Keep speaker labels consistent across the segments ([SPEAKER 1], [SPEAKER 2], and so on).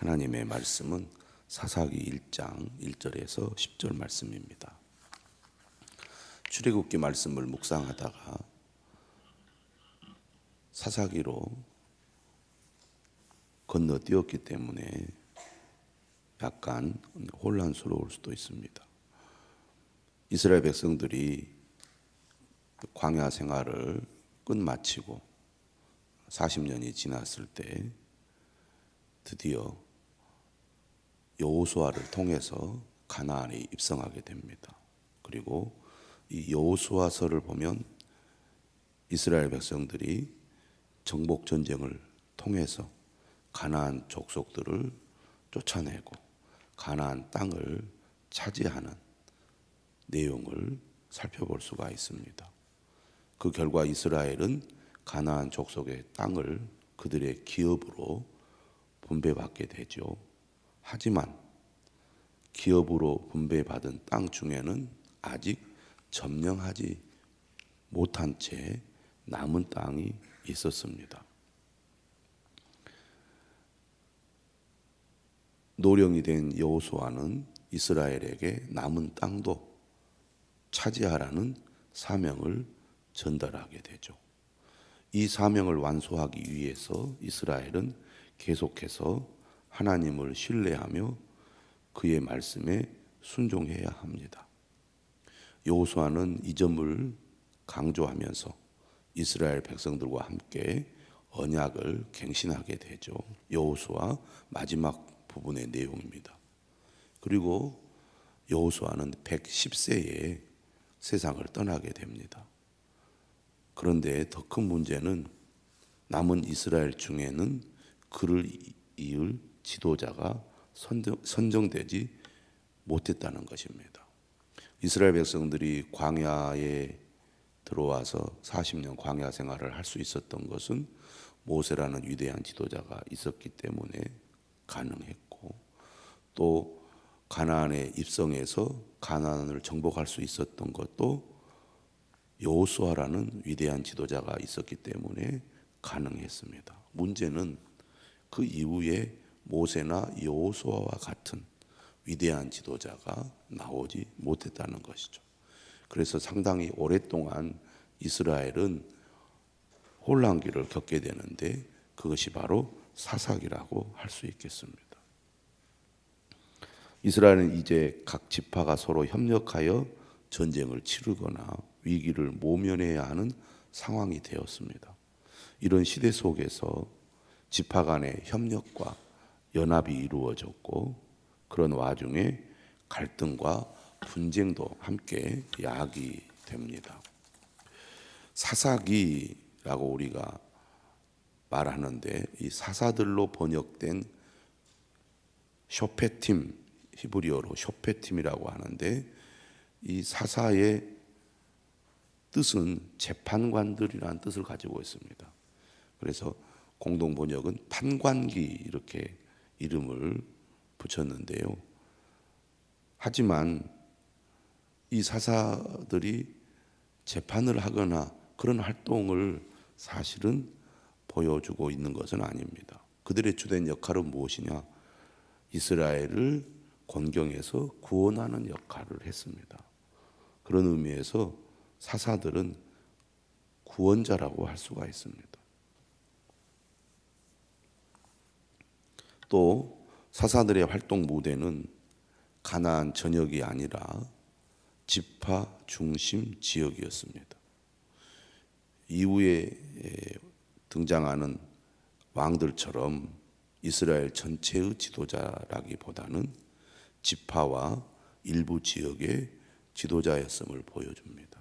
[SPEAKER 1] 하나님의 말씀은 사사기 1장 1절에서 10절 말씀입니다. 출애굽기 말씀을 묵상하다가 사사기로 건너뛰었기 때문에 약간 혼란스러울 수도 있습니다. 이스라엘 백성들이 광야 생활을 끝마치고 40년이 지났을 때 드디어 여호수아를 통해서 가나안에 입성하게 됩니다. 그리고 이 여호수아서를 보면 이스라엘 백성들이 정복 전쟁을 통해서 가나안 족속들을 쫓아내고 가나안 땅을 차지하는 내용을 살펴볼 수가 있습니다. 그 결과 이스라엘은 가나안 족속의 땅을 그들의 기업으로 분배받게 되죠. 하지만 기업으로 분배받은 땅 중에는 아직 점령하지 못한 채 남은 땅이 있었습니다. 노령이 된 여호수아는 이스라엘에게 남은 땅도 차지하라는 사명을 전달하게 되죠. 이 사명을 완수하기 위해서 이스라엘은 계속해서 하나님을 신뢰하며 그의 말씀에 순종해야 합니다. 여호수아는 이 점을 강조하면서 이스라엘 백성들과 함께 언약을 갱신하게 되죠. 여호수아 마지막 부분의 내용입니다. 그리고 여호수아는 110세에 세상을 떠나게 됩니다. 그런데 더 큰 문제는 남은 이스라엘 중에는 그를 이을 지도자가 선정, 되지 못했다는 것입니다. 이스라엘 백성들이 광야에 들어와서 40년 광야 생활을 할 수 있었던 것은 모세라는 위대한 지도자가 있었기 때문에 가능했고 또 가나안에 입성해서 가나안을 정복할 수 있었던 것도 여호수아라는 위대한 지도자가 있었기 때문에 가능했습니다. 문제는 그 이후에 모세나 여호수아와 같은 위대한 지도자가 나오지 못했다는 것이죠. 그래서 상당히 오랫동안 이스라엘은 혼란기를 겪게 되는데 그것이 바로 사사기라고 할 수 있겠습니다. 이스라엘은 이제 각 지파가 서로 협력하여 전쟁을 치르거나 위기를 모면해야 하는 상황이 되었습니다. 이런 시대 속에서 지파 간의 협력과 연합이 이루어졌고 그런 와중에 갈등과 분쟁도 함께 야기됩니다. 사사기라고 우리가 말하는데 이 사사들로 번역된 쇼페팀 히브리어로 쇼페팀이라고 하는데 이 사사의 뜻은 재판관들이라는 뜻을 가지고 있습니다. 그래서 공동 번역은 판관기 이렇게 이름을 붙였는데요. 하지만 이 사사들이 재판을 하거나 그런 활동을 사실은 보여주고 있는 것은 아닙니다. 그들의 주된 역할은 무엇이냐? 이스라엘을 권경에서 구원하는 역할을 했습니다. 그런 의미에서 사사들은 구원자라고 할 수가 있습니다. 또 사사들의 활동 무대는 가나안 전역이 아니라 지파 중심 지역이었습니다. 이후에 등장하는 왕들처럼 이스라엘 전체의 지도자라기보다는 지파와 일부 지역의 지도자였음을 보여줍니다.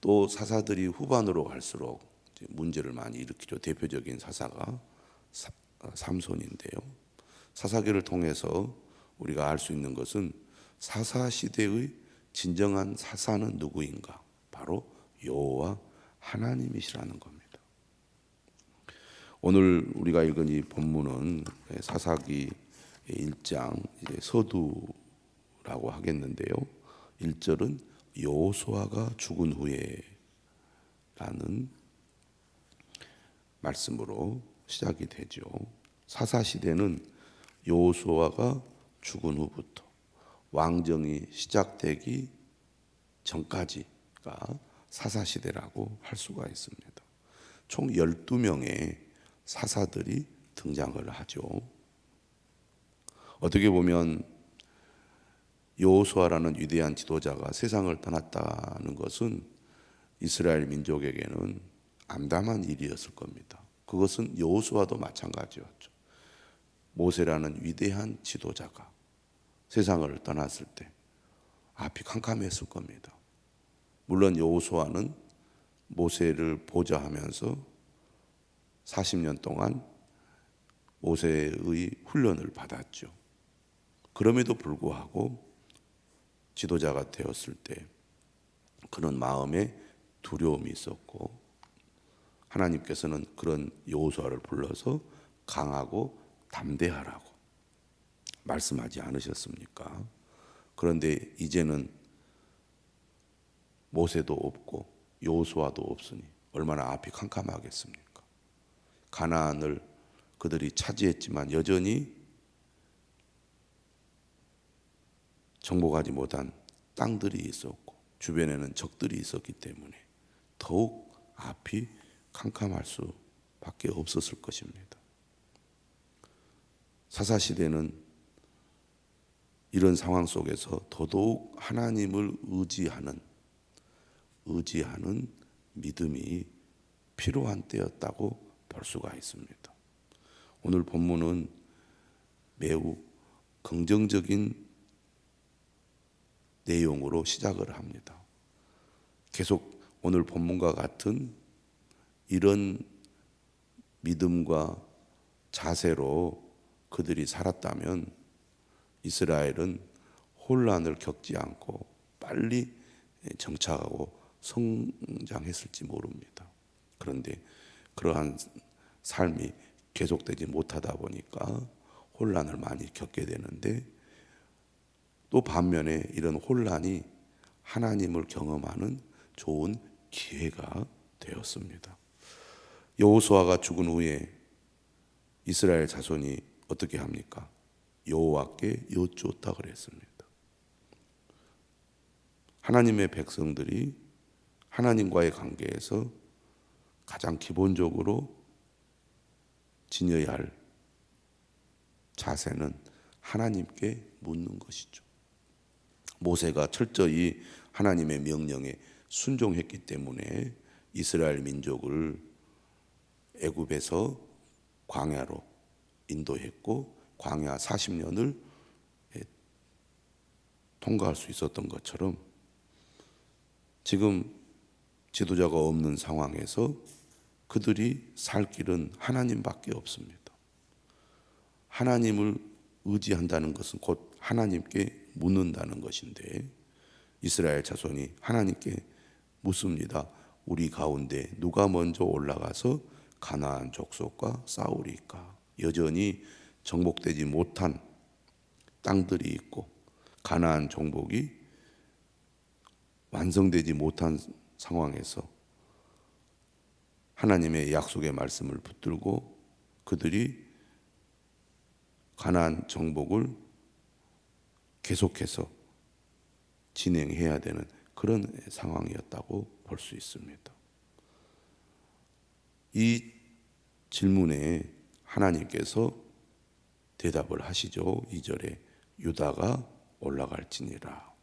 [SPEAKER 1] 또 사사들이 후반으로 갈수록 문제를 많이 일으키죠. 대표적인 사사가 삼손인데요. 사사기를 통해서 우리가 알 수 있는 것은 사사 시대의 진정한 사사는 누구인가? 바로 여호와 하나님이시라는 겁니다. 오늘 우리가 읽은 이 본문은 사사기 1장 서두라고 하겠는데요. 1절은 여호수아가 죽은 후에라는 말씀으로 시작이 되죠. 사사 시대는 여호수아가 죽은 후부터 왕정이 시작되기 전까지가 사사 시대라고 할 수가 있습니다. 총 12명의 사사들이 등장을 하죠. 어떻게 보면 여호수아라는 위대한 지도자가 세상을 떠났다는 것은 이스라엘 민족에게는 암담한 일이었을 겁니다. 그것은 여호수아도 마찬가지였죠. 모세라는 위대한 지도자가 세상을 떠났을 때 앞이 캄캄했을 겁니다. 물론 여호수아는 모세를 보좌하면서 40년 동안 모세의 훈련을 받았죠. 그럼에도 불구하고 지도자가 되었을 때 그런 마음에 두려움이 있었고 하나님께서는 그런 여호수아를 불러서 강하고 담대하라고 말씀하지 않으셨습니까? 그런데 이제는 모세도 없고 여호수아도 없으니 얼마나 앞이 캄캄하겠습니까? 가나안을 그들이 차지했지만 여전히 정복하지 못한 땅들이 있었고 주변에는 적들이 있었기 때문에 더욱 앞이 캄캄할 수밖에 없었을 것입니다. 사사 시대는 이런 상황 속에서 더더욱 하나님을 의지하는 의지하는 믿음이 필요한 때였다고 볼 수가 있습니다. 오늘 본문은 매우 긍정적인 내용으로 시작을 합니다. 계속 오늘 본문과 같은 이런 믿음과 자세로 그들이 살았다면 이스라엘은 혼란을 겪지 않고 빨리 정착하고 성장했을지 모릅니다. 그런데 그러한 삶이 계속되지 못하다 보니까 혼란을 많이 겪게 되는데 또 반면에 이런 혼란이 하나님을 경험하는 좋은 기회가 되었습니다. 여호수아가 죽은 후에 이스라엘 자손이 어떻게 합니까? 여호와께 여쭈었다 그랬습니다. 하나님의 백성들이 하나님과의 관계에서 가장 기본적으로 지녀야 할 자세는 하나님께 묻는 것이죠. 모세가 철저히 하나님의 명령에 순종했기 때문에 이스라엘 민족을 애굽에서 광야로 인도했고 광야 40년을 통과할 수 있었던 것처럼 지금 지도자가 없는 상황에서 그들이 살 길은 하나님밖에 없습니다. 하나님을 의지한다는 것은 곧 하나님께 묻는다는 것인데 이스라엘 자손이 하나님께 묻습니다. 우리 가운데 누가 먼저 올라가서 가나안 족속과 싸우리까? 여전히 정복되지 못한 땅들이 있고 가나안 정복이 완성되지 못한 상황에서 하나님의 약속의 말씀을 붙들고 그들이 가나안 정복을 계속해서 진행해야 되는 그런 상황이었다고 볼 수 있습니다. 이 질문에 하나님께서 대답을 하시죠. 2절에 유다가 올라갈지니라.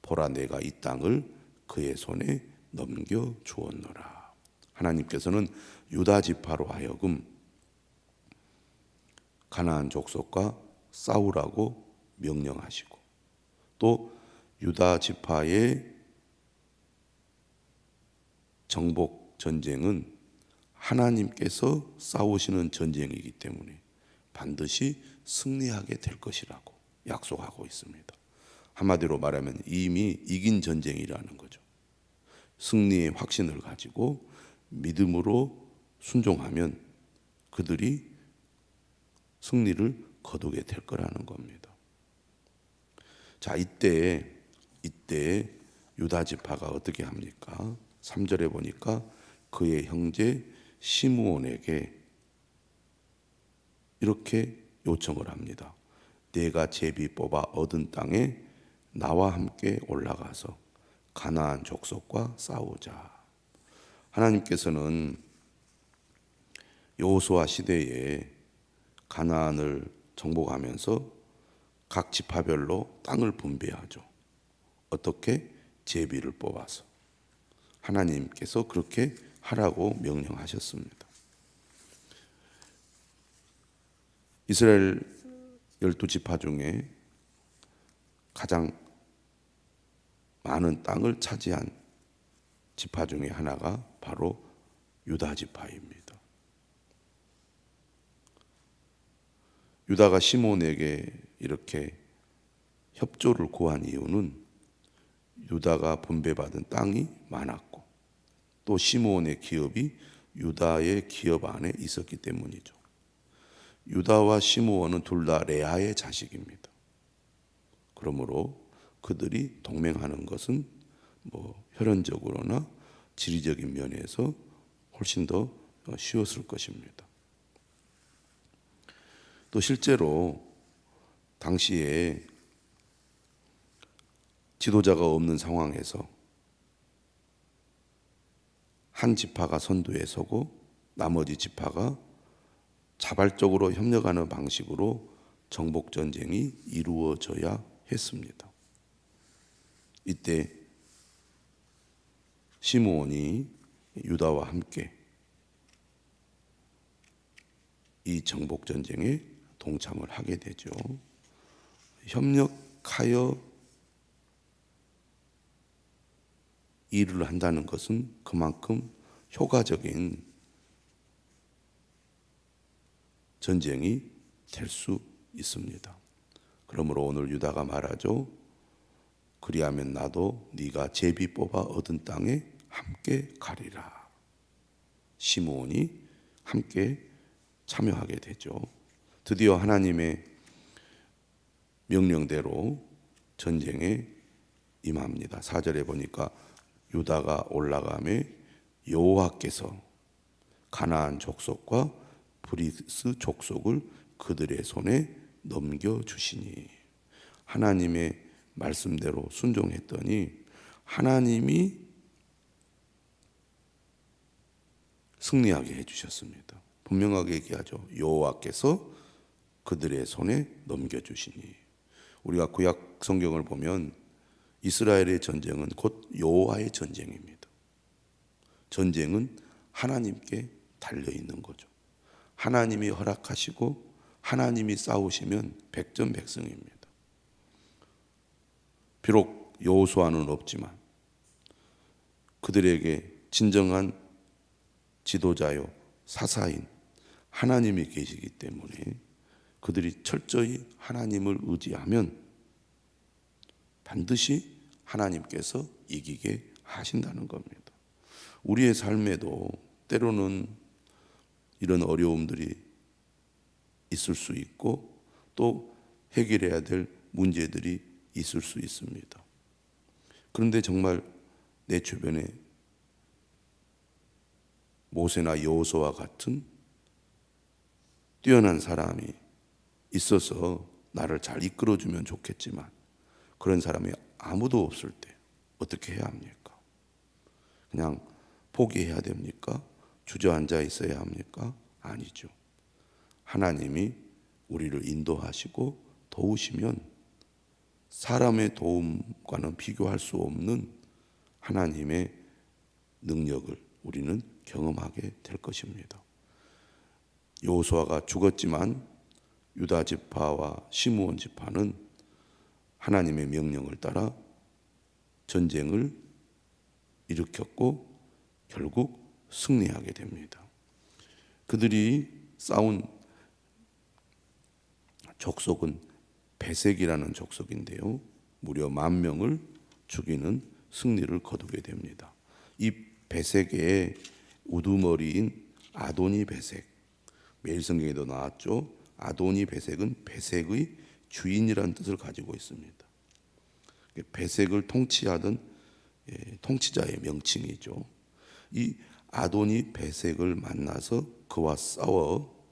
[SPEAKER 1] 보라 내가 이 땅을 그의 손에 넘겨 주었노라. 하나님께서는 유다 지파로 하여금 가나안 족속과 싸우라고 명령하시고 또 유다 지파의 정복 전쟁은 하나님께서 싸우시는 전쟁이기 때문에 반드시 승리하게 될 것이라고 약속하고 있습니다. 한마디로 말하면 이미 이긴 전쟁이라는 거죠. 승리의 확신을 가지고 믿음으로 순종하면 그들이 승리를 거두게 될 거라는 겁니다. 자, 이때 이때 유다 지파가 어떻게 합니까? 3절에 보니까 그의 형제 시므온에게 이렇게 요청을 합니다. 내가 제비 뽑아 얻은 땅에 나와 함께 올라가서 가나안 족속과 싸우자. 하나님께서는 여호수아 시대에 가나안을 정복하면서 각 지파별로 땅을 분배하죠. 어떻게 제비를 뽑아서 하나님께서 그렇게 하라고 명령하셨습니다. 이스라엘 열두 지파 중에 가장 많은 땅을 차지한 지파 중에 하나가 바로 유다 지파입니다. 유다가 시몬에게 이렇게 협조를 구한 이유는 유다가 분배받은 땅이 많았고 또 시몬의 기업이 유다의 기업 안에 있었기 때문이죠. 유다와 시므온은 둘 다 레아의 자식입니다. 그러므로 그들이 동맹하는 것은 뭐 혈연적으로나 지리적인 면에서 훨씬 더 쉬웠을 것입니다. 또 실제로 당시에 지도자가 없는 상황에서 한 지파가 선두에 서고 나머지 지파가 자발적으로 협력하는 방식으로 정복 전쟁이 이루어져야 했습니다. 이때 시므온이 유다와 함께 이 정복 전쟁에 동참을 하게 되죠. 협력하여 일을 한다는 것은 그만큼 효과적인 전쟁이 될 수 있습니다. 그러므로 오늘 유다가 말하죠. 그리하면 나도 네가 제비 뽑아 얻은 땅에 함께 가리라. 시므온이 함께 참여하게 되죠. 드디어 하나님의 명령대로 전쟁에 임합니다. 4절에 보니까 유다가 올라가매 여호와께서 가나안 족속과 브리스 족속을 그들의 손에 넘겨 주시니 하나님의 말씀대로 순종했더니 하나님이 승리하게 해 주셨습니다. 분명하게 얘기하죠. 여호와께서 그들의 손에 넘겨 주시니 우리가 구약 성경을 보면 이스라엘의 전쟁은 곧 여호와의 전쟁입니다. 전쟁은 하나님께 달려 있는 거죠. 하나님이 허락하시고 하나님이 싸우시면 백전백승입니다. 비록 여호수아는 없지만 그들에게 진정한 지도자요 사사인 하나님이 계시기 때문에 그들이 철저히 하나님을 의지하면 반드시 하나님께서 이기게 하신다는 겁니다. 우리의 삶에도 때로는 이런 어려움들이 있을 수 있고 또 해결해야 될 문제들이 있을 수 있습니다. 그런데 정말 내 주변에 모세나 여호수와 같은 뛰어난 사람이 있어서 나를 잘 이끌어주면 좋겠지만 그런 사람이 아무도 없을 때 어떻게 해야 합니까? 그냥 포기해야 됩니까? 주저앉아 있어야 합니까? 아니죠. 하나님이 우리를 인도하시고 도우시면 사람의 도움과는 비교할 수 없는 하나님의 능력을 우리는 경험하게 될 것입니다. 요수아가 죽었지만 유다 지파와 시므온 지파는 하나님의 명령을 따라 전쟁을 일으켰고 결국 승리하게 됩니다. 그들이 싸운 족속은 배색이라는 족속인데요. 무려 만 명을 죽이는 승리를 거두게 됩니다. 이 배색의 우두머리인 아도니 배색 매일 성경에도 나왔죠. 아도니 배색은 배색의 주인이라는 뜻을 가지고 있습니다. 배색을 통치하던 예, 통치자의 명칭이죠. 이 아도니 배색을 만나서 그와 싸워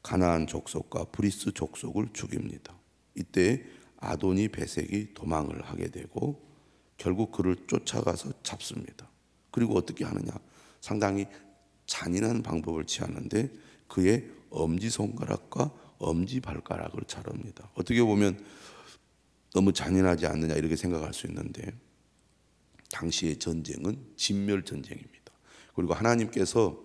[SPEAKER 1] 가나안 족속과 브리스 족속을 죽입니다. 이때 아도니 베색이 도망을 하게 되고 결국 그를 쫓아가서 잡습니다. 그리고 어떻게 하느냐? 상당히 잔인한 방법을 취하는데 그의 엄지 손가락과 엄지 발가락을 자릅니다. 어떻게 보면 너무 잔인하지 않느냐 이렇게 생각할 수 있는데 당시의 전쟁은 진멸 전쟁입니다. 그리고 하나님께서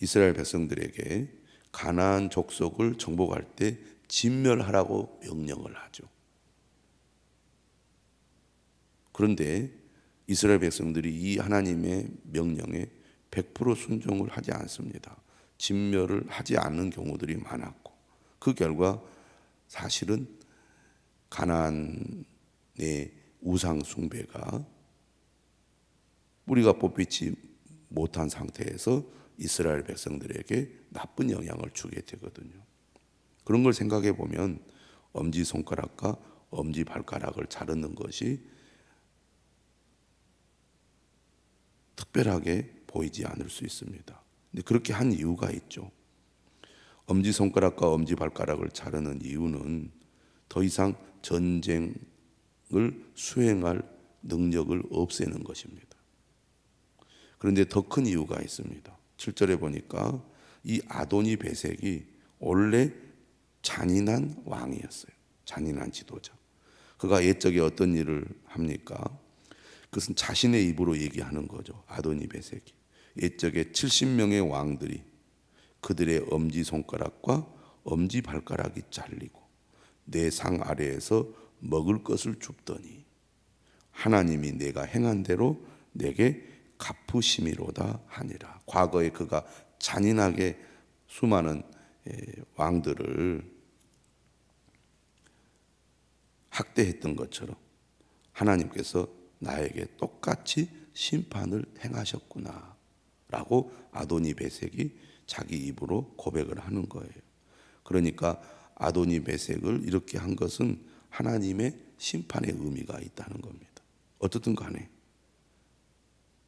[SPEAKER 1] 이스라엘 백성들에게 가나안 족속을 정복할 때 진멸하라고 명령을 하죠. 그런데 이스라엘 백성들이 이 하나님의 명령에 100% 순종을 하지 않습니다. 진멸을 하지 않는 경우들이 많았고 그 결과 사실은 가나안의 우상 숭배가 우리가 뽑히지 못한 상태에서 이스라엘 백성들에게 나쁜 영향을 주게 되거든요. 그런 걸 생각해 보면 엄지 손가락과 엄지 발가락을 자르는 것이 특별하게 보이지 않을 수 있습니다. 근데 그렇게 한 이유가 있죠. 엄지 손가락과 엄지 발가락을 자르는 이유는 더 이상 전쟁을 수행할 능력을 없애는 것입니다. 그런데 더 큰 이유가 있습니다. 7절에 보니까 이 아도니 베색이 원래 잔인한 왕이었어요. 잔인한 지도자. 그가 옛적에 어떤 일을 합니까? 그것은 자신의 입으로 얘기하는 거죠. 아도니 베색이. 옛적에 70명의 왕들이 그들의 엄지 손가락과 엄지 발가락이 잘리고 내 상 아래에서 먹을 것을 줍더니 하나님이 내가 행한 대로 내게 갚으심이로다 하니라. 과거에 그가 잔인하게 수많은 왕들을 학대했던 것처럼 하나님께서 나에게 똑같이 심판을 행하셨구나. 라고 아도니 베색이 자기 입으로 고백을 하는 거예요. 그러니까 아도니 베색을 이렇게 한 것은 하나님의 심판의 의미가 있다는 겁니다. 어떻든 간에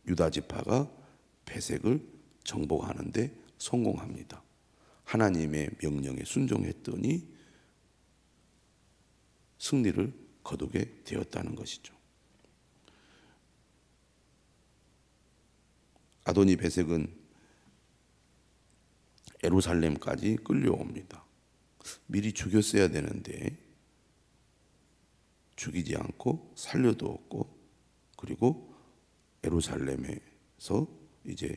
[SPEAKER 1] 유다 지파가 베색을 정복하는데 성공합니다. 하나님의 명령에 순종했더니 승리를 거두게 되었다는 것이죠. 아도니 베색은 에루살렘까지 끌려옵니다. 미리 죽였어야 되는데 죽이지 않고 살려두었고 그리고 에루살렘에서 이제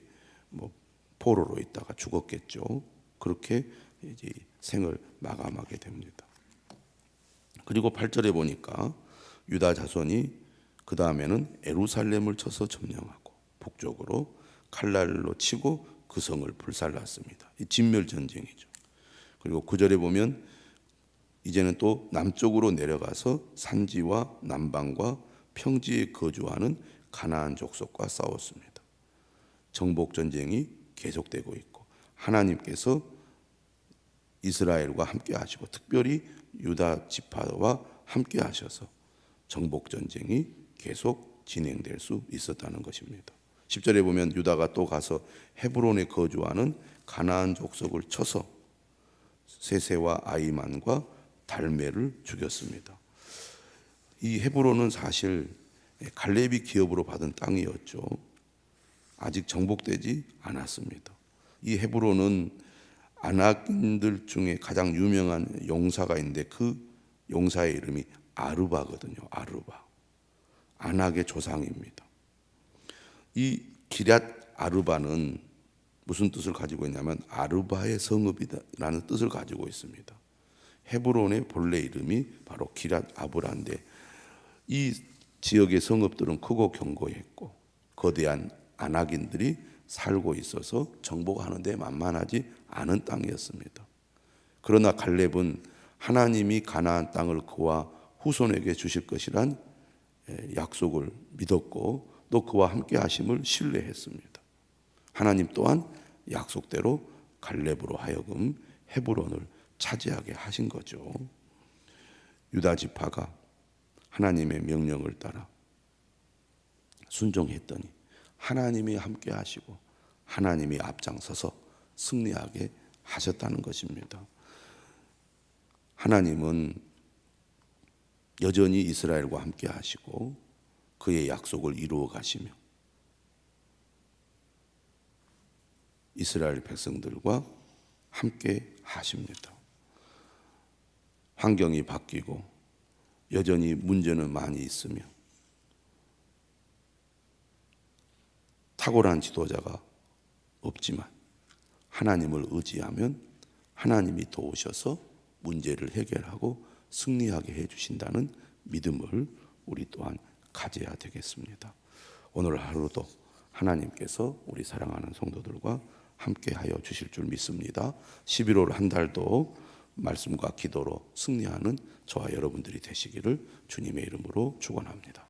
[SPEAKER 1] 뭐 포로로 있다가 죽었겠죠. 그렇게 이제 생을 마감하게 됩니다. 그리고 8절에 보니까 유다 자손이 그 다음에는 에루살렘을 쳐서 점령하고 북쪽으로 칼날로 치고 그 성을 불살랐습니다. 이 진멸 전쟁이죠. 그리고 9절에 보면 이제는 또 남쪽으로 내려가서 산지와 남방과 평지에 거주하는 가나안 족속과 싸웠습니다. 정복 전쟁이 계속되고 있고 하나님께서 이스라엘과 함께 하시고 특별히 유다 지파와 함께 하셔서 정복 전쟁이 계속 진행될 수 있었다는 것입니다. 10절에 보면 유다가 또 가서 헤브론에 거주하는 가나안 족속을 쳐서 세세와 아이만과 달메를 죽였습니다. 이 헤브론은 사실 갈렙이 기업으로 받은 땅이었죠. 아직 정복되지 않았습니다. 이 헤브론은 아낙인들 중에 가장 유명한 용사가 있는데 그 용사의 이름이 아르바거든요. 아르바. 아낙의 조상입니다. 이 기랏 아르바는 무슨 뜻을 가지고 있냐면 아르바의 성읍이라는 뜻을 가지고 있습니다. 헤브론의 본래 이름이 바로 기랏 아브라인데 이 지역의 성읍들은 크고 견고했고 거대한 아낙인들이 살고 있어서 정복하는 데 만만하지 않은 땅이었습니다. 그러나 갈렙은 하나님이 가나안 땅을 그와 후손에게 주실 것이란 약속을 믿었고 또 그와 함께 하심을 신뢰했습니다. 하나님 또한 약속대로 갈렙으로 하여금 헤브론을 차지하게 하신 거죠. 유다 지파가 하나님의 명령을 따라 순종했더니 하나님이 함께 하시고 하나님이 앞장서서 승리하게 하셨다는 것입니다. 하나님은 여전히 이스라엘과 함께 하시고 그의 약속을 이루어 가시며 이스라엘 백성들과 함께 하십니다. 환경이 바뀌고 여전히 문제는 많이 있으며 탁월한 지도자가 없지만 하나님을 의지하면 하나님이 도우셔서 문제를 해결하고 승리하게 해 주신다는 믿음을 우리 또한 가져야 되겠습니다. 오늘 하루도 하나님께서 우리 사랑하는 성도들과 함께 하여 주실 줄 믿습니다. 11월 한 달도 말씀과 기도로 승리하는 저와 여러분들이 되시기를 주님의 이름으로 축원합니다.